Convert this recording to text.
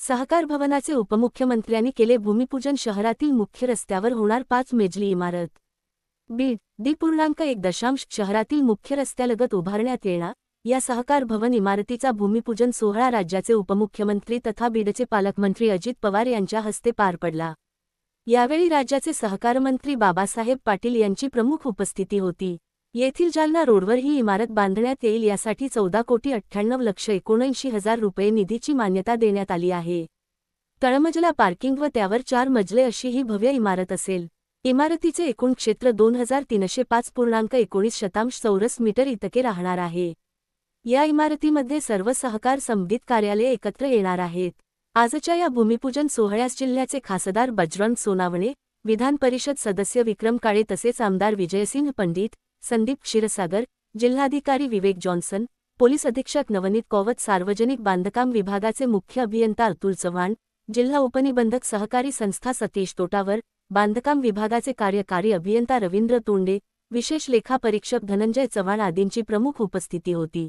सहकार भवनाचे उपमुख्यमंत्र्यांनी केले भूमिपूजन शहरातील मुख्य रस्त्यावर होणार पाच मेजली इमारत. बीड दी पूर्णांक एक दशांश शहरातील मुख्य रस्त्यालगत उभारण्यात येणार. या सहकार भवन इमारतीचा भूमिपूजन सोहळा राज्याचे उपमुख्यमंत्री तथा बीडचे पालकमंत्री अजित पवार यांच्या हस्ते पार पडला. यावेळी राज्याचे सहकारमंत्री बाबासाहेब पाटील यांची प्रमुख उपस्थिती होती. येथील जालना रोडवर ही इमारत बांधण्यात येईल यासाठी चौदा कोटी अठ्ठ्याण्णव लक्ष एकोणऐंशी हजार रुपये निधीची मान्यता देण्यात आली आहे. तळमजला पार्किंग व त्यावर चार मजले अशी ही भव्य इमारत असेल. इमारतीचे एकूण क्षेत्र दोन हजार तीनशे पाच पूर्णांक एकोणीस शतांश चौरस मीटर इतके राहणार आहे. या इमारतीमध्ये सर्व सहकार संबंधित कार्यालये एकत्र येणार आहेत. आजच्या या भूमिपूजन सोहळ्यास जिल्ह्याचे खासदार बजरंग सोनावणे विधान परिषद सदस्य विक्रम काळे तसेच आमदार विजयसिंह पंडित संदीप क्षीरसागर जिल्हाधिकारी विवेक जॉन्सन पोलीस अधीक्षक नवनीत कौवत सार्वजनिक बांधकाम विभागाचे मुख्य अभियंता अतुल चव्हाण जिल्हा उपनिबंधक सहकारी संस्था सतीश तोटावर बांधकाम विभागाचे कार्यकारी अभियंता रवींद्र तोंडे विशेष लेखापरीक्षक धनंजय चव्हाण आदींची प्रमुख उपस्थिती होती.